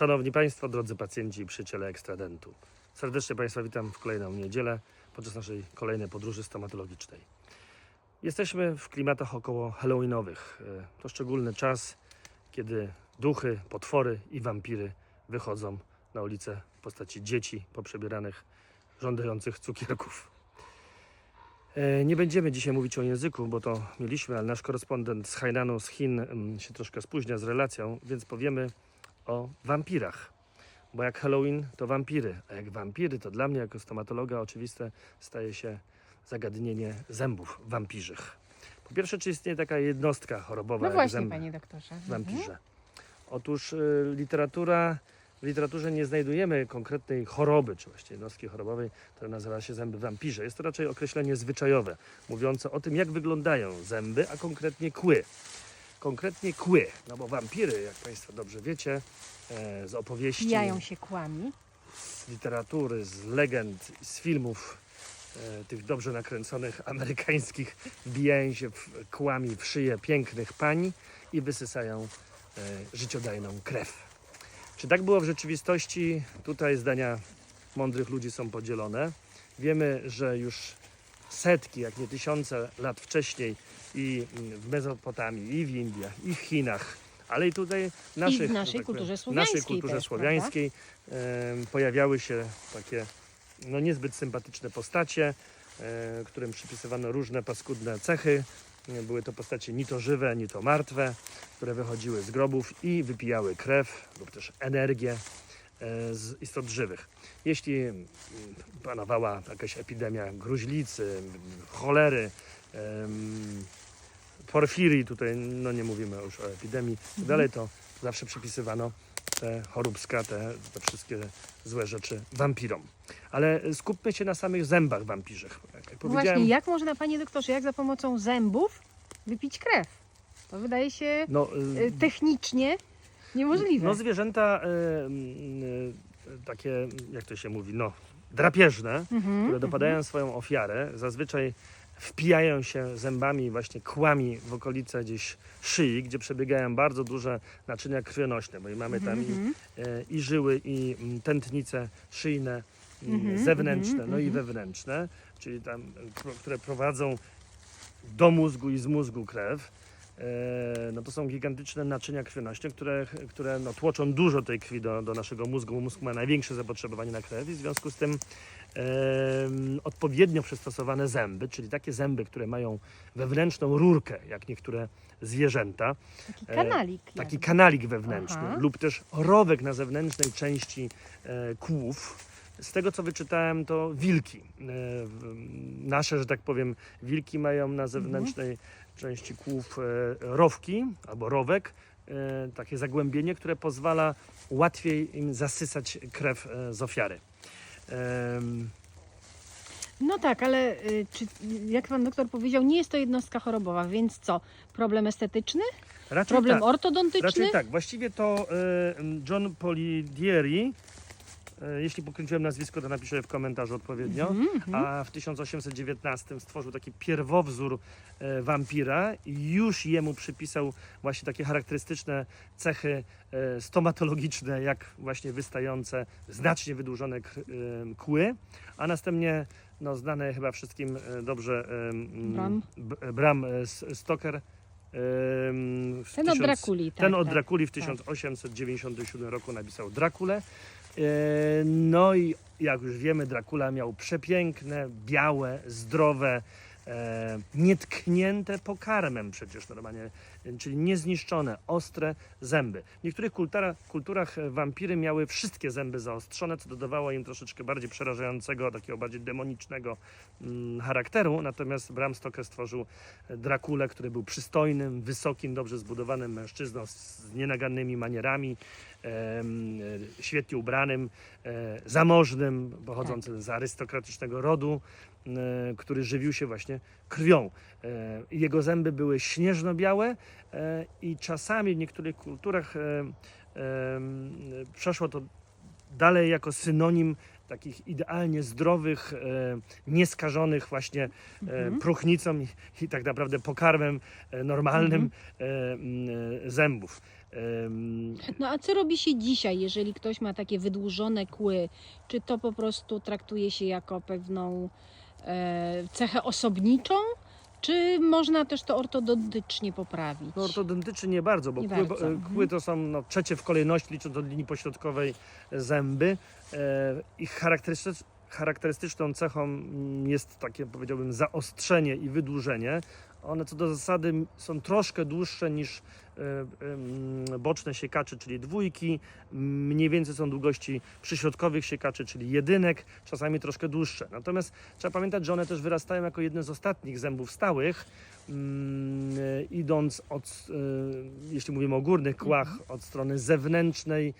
Szanowni Państwo, drodzy pacjenci i przyjaciele ekstradentu. Serdecznie Państwa witam w kolejną niedzielę podczas naszej kolejnej podróży stomatologicznej. Jesteśmy w klimatach około halloweenowych. E, To szczególny czas, kiedy duchy, potwory i wampiry wychodzą na ulicę w postaci dzieci poprzebieranych, żądających cukierków. E, Nie będziemy dzisiaj mówić o języku, bo to mieliśmy, ale nasz korespondent z Hainanu z Chin mm, się troszkę spóźnia z relacją, więc powiemy o wampirach. Bo jak Halloween, to wampiry, a jak wampiry, to dla mnie jako stomatologa oczywiste staje się zagadnienie zębów wampirzych. Po pierwsze, czy istnieje taka jednostka chorobowa No jak właśnie, zęby panie doktorze. Mhm. wampirze? Otóż y, literatura, w literaturze nie znajdujemy konkretnej choroby, czy właściwie jednostki chorobowej, która nazywa się zęby wampirze. Jest to raczej określenie zwyczajowe, mówiące o tym, jak wyglądają zęby, a konkretnie kły. Konkretnie kły, no bo wampiry, jak Państwo dobrze wiecie, e, z opowieści, Pijają się kłami. z literatury, z legend, z filmów e, tych dobrze nakręconych amerykańskich, wbijają się w, kłami w szyję pięknych pań i wysysają e, życiodajną krew. Czy tak było w rzeczywistości? Tutaj zdania mądrych ludzi są podzielone. Wiemy, że już setki, jak nie tysiące lat wcześniej i mm, w Mezopotamii, i w Indiach, i w Chinach, ale i tutaj w naszej że tak kulturze słowiańskiej naszej kulturze też, słowiańskiej em, pojawiały się takie no, niezbyt sympatyczne postacie, e, którym przypisywano różne paskudne cechy. E, Były to postacie ni to żywe, ni to martwe, które wychodziły z grobów i wypijały krew lub też energię e, z istot żywych. Jeśli mm, panowała jakaś epidemia gruźlicy, cholery, porfirii, tutaj no nie mówimy już o epidemii, tak dalej, to zawsze przypisywano te choróbska, te, te wszystkie złe rzeczy wampirom. Ale skupmy się na samych zębach wampirzych. Jak No powiedziałem, właśnie, jak można, panie doktorze, jak za pomocą zębów wypić krew? To wydaje się no, y, e, technicznie niemożliwe. No zwierzęta y, y, takie, jak to się mówi, no drapieżne, Mhm, które dopadają swoją ofiarę, zazwyczaj wpijają się zębami, właśnie kłami w okolice gdzieś szyi, gdzie przebiegają bardzo duże naczynia krwionośne, bo i mamy tam i, mhm. i żyły, i mm, tętnice szyjne, mm, Mhm, zewnętrzne, mhm, no i mhm. wewnętrzne, czyli tam, które prowadzą do mózgu i z mózgu krew. E, No to są gigantyczne naczynia krwionośne, które, które no, tłoczą dużo tej krwi do, do naszego mózgu, bo mózg ma największe zapotrzebowanie na krew i w związku z tym em, odpowiednio przystosowane zęby, czyli takie zęby, które mają wewnętrzną rurkę, jak niektóre zwierzęta, Taki e, kanalik. taki jakby. kanalik wewnętrzny Aha. lub też rowek na zewnętrznej części e, kłów. Z tego co wyczytałem, to wilki. E, nasze, że tak powiem, wilki mają na zewnętrznej części kłów e, rowki albo rowek, e, takie zagłębienie, które pozwala łatwiej im zasysać krew z ofiary. No tak, ale y, czy, jak pan doktor powiedział, nie jest to jednostka chorobowa, więc co? Problem estetyczny? raczej Problem tak. ortodontyczny? Raczej tak. Właściwie to John Polidieri, jeśli pokręciłem nazwisko, to napiszę w komentarzu odpowiednio, Mhm, mhm. a w 1819 stworzył taki pierwowzór e, wampira i już jemu przypisał właśnie takie charakterystyczne cechy e, stomatologiczne, jak właśnie wystające, znacznie wydłużone k- e, kły, a następnie no, znane chyba wszystkim e, dobrze e, m, Bram. B- Bram e, S- Stoker. e, w Ten od Drakuli, tak. ten od tak. Drakuli w tak. 1897 roku napisał Drakulę. E, No i jak już wiemy, Dracula miał przepiękne, białe, zdrowe, e, nietknięte pokarmem przecież normalnie, e, czyli niezniszczone, ostre zęby. W niektórych kultura, kulturach e, wampiry miały wszystkie zęby zaostrzone, co dodawało im troszeczkę bardziej przerażającego, takiego bardziej demonicznego mm, charakteru. Natomiast Bram Stoker stworzył Drakulę, który był przystojnym, wysokim, dobrze zbudowanym mężczyzną z, nienagannymi manierami, e, świetnie ubranym, e, zamożnym, pochodzącym z arystokratycznego rodu, e, który żywił się właśnie krwią. E, jego zęby były śnieżno-białe e, i czasami w niektórych kulturach e, przeszło to dalej jako synonim takich idealnie zdrowych, e, nieskażonych właśnie e, Mhm. próchnicą i, tak naprawdę pokarmem e, normalnym e, m, e, zębów. No a co robi się dzisiaj, jeżeli ktoś ma takie wydłużone kły? Czy to po prostu traktuje się jako pewną e, cechę osobniczą? Czy można też to ortodontycznie poprawić? No ortodontycznie nie bardzo, bo Nie kły, bardzo, e, mhm. kły to są no, trzecie w kolejności, licząc od linii pośrodkowej e, zęby. E, ich charakterystycz, charakterystyczną cechą jest takie, powiedziałbym, zaostrzenie i wydłużenie. One co do zasady są troszkę dłuższe niż e, boczne siekacze, czyli dwójki. Mniej więcej są długości przyśrodkowych siekaczy, czyli jedynek, czasami troszkę dłuższe. Natomiast trzeba pamiętać, że one też wyrastają jako jedne z ostatnich zębów stałych, mm, e, idąc od, e, jeśli mówimy o górnych kłach, od strony zewnętrznej,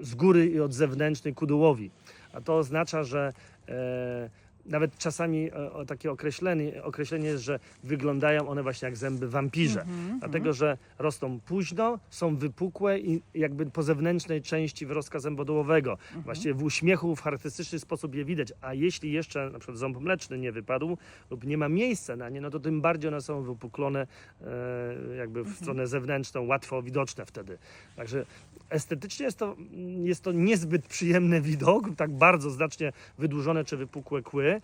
z góry i od zewnętrznej ku dołowi. A to oznacza, że e, nawet czasami e, takie określenie, określenie jest, że wyglądają one właśnie jak zęby wampirze. Mhm, Dlatego, że rosną późno, są wypukłe i jakby po zewnętrznej części wyrostka zębodołowego. mhm. Właściwie w uśmiechu w charakterystyczny sposób je widać, a jeśli jeszcze na przykład ząb mleczny nie wypadł lub nie ma miejsca na nie, no to tym bardziej one są wypuklone e, jakby w stronę zewnętrzną, łatwo widoczne wtedy. Także estetycznie jest to, jest to niezbyt przyjemny widok, tak bardzo znacznie wydłużone czy wypukłe kły.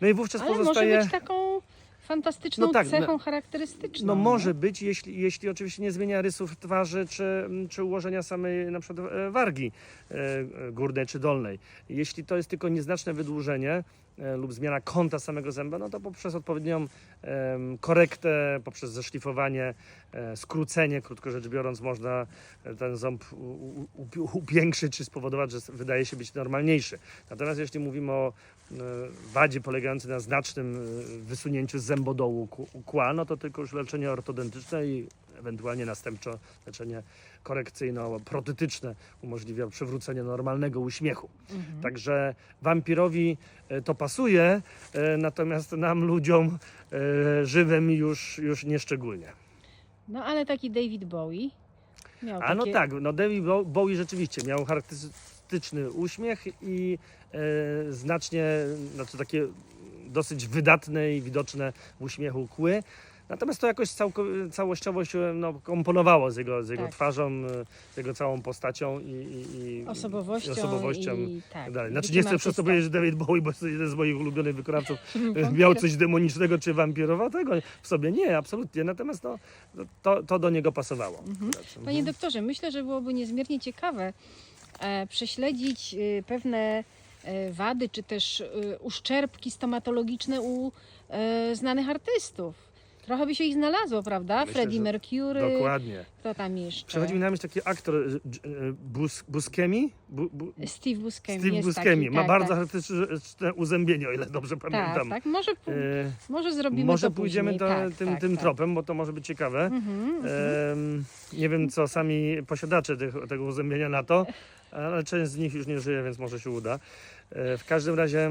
No i wówczas Ale pozostaje... może być taką fantastyczną No tak, cechą no- charakterystyczną. No może być, jeśli, jeśli oczywiście nie zmienia rysów twarzy, czy, czy ułożenia samej na przykład e, wargi e, e, górnej czy dolnej. Jeśli to jest tylko nieznaczne wydłużenie lub zmiana kąta samego zęba, no to poprzez odpowiednią korektę, poprzez zeszlifowanie, e, skrócenie, krótko rzecz biorąc, można e, ten ząb upiększyć czy spowodować, że wydaje się być normalniejszy. Natomiast jeśli mówimy o e, wadzie polegającej na znacznym e, wysunięciu zębodołu kła, no to tylko już leczenie ortodontyczne i ewentualnie następczo leczenie korekcyjno-protetyczne umożliwia przywrócenie normalnego uśmiechu. Mhm. Także wampirowi e, to pasuje, e, natomiast nam ludziom e, żywym już, już nie szczególnie. No ale taki David Bowie miał A no takie... tak, no David Bo- Bowie rzeczywiście miał charakterystyczny uśmiech i e, znacznie, znaczy takie dosyć wydatne i widoczne w uśmiechu kły. Natomiast to jakoś całościowo się no, komponowało z jego, z jego Tak. twarzą, e, z jego całą postacią i, i, i Osobowością, i osobowością i tak. tak dalej. Znaczy nie chcę przez to powiedzieć, że David Bowie, bo jest jeden z moich ulubionych wykonawców, Wampira. miał coś demonicznego czy wampirowatego w sobie. Nie, absolutnie. Natomiast no, to, to do niego pasowało. Mhm. Mhm. Panie doktorze, myślę, że byłoby niezmiernie ciekawe e, prześledzić e, pewne e, wady czy też e, uszczerbki stomatologiczne u e, znanych artystów. Trochę by się ich znalazło, prawda? Myślę, Freddie że Mercury, Dokładnie. kto tam jeszcze? Przychodzi mi na myśl taki aktor e, e, Bus, Buscemi. Bu, bu, Steve Buscemi Steve jest Buscemi. taki, Ma tak, bardzo tak. charakterystyczne uzębienie, o ile dobrze Tak, pamiętam. tak. Może, pu- E, może zrobimy może to pójdziemy później. to, tak, tym, tak, tym tak. tropem, bo to może być ciekawe. Mhm, mhm. Em, nie wiem, co sami posiadacze tych, tego uzębienia na to, ale część z nich już nie żyje, więc może się uda. E, w każdym razie,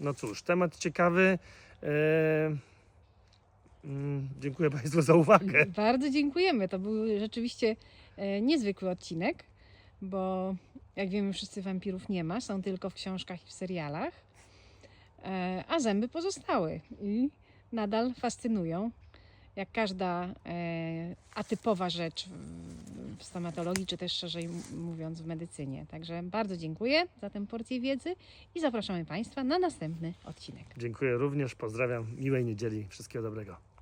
no cóż, temat ciekawy. E, dziękuję Państwu za uwagę. Bardzo dziękujemy. To był rzeczywiście e, niezwykły odcinek, bo jak wiemy, wszyscy wampirów nie ma, są tylko w książkach i w serialach, e, a zęby pozostały i nadal fascynują. Jak każda e, atypowa rzecz w, stomatologii, czy też szerzej mówiąc w medycynie. Także bardzo dziękuję za tę porcję wiedzy i zapraszamy Państwa na następny odcinek. Dziękuję również, pozdrawiam, miłej niedzieli, wszystkiego dobrego.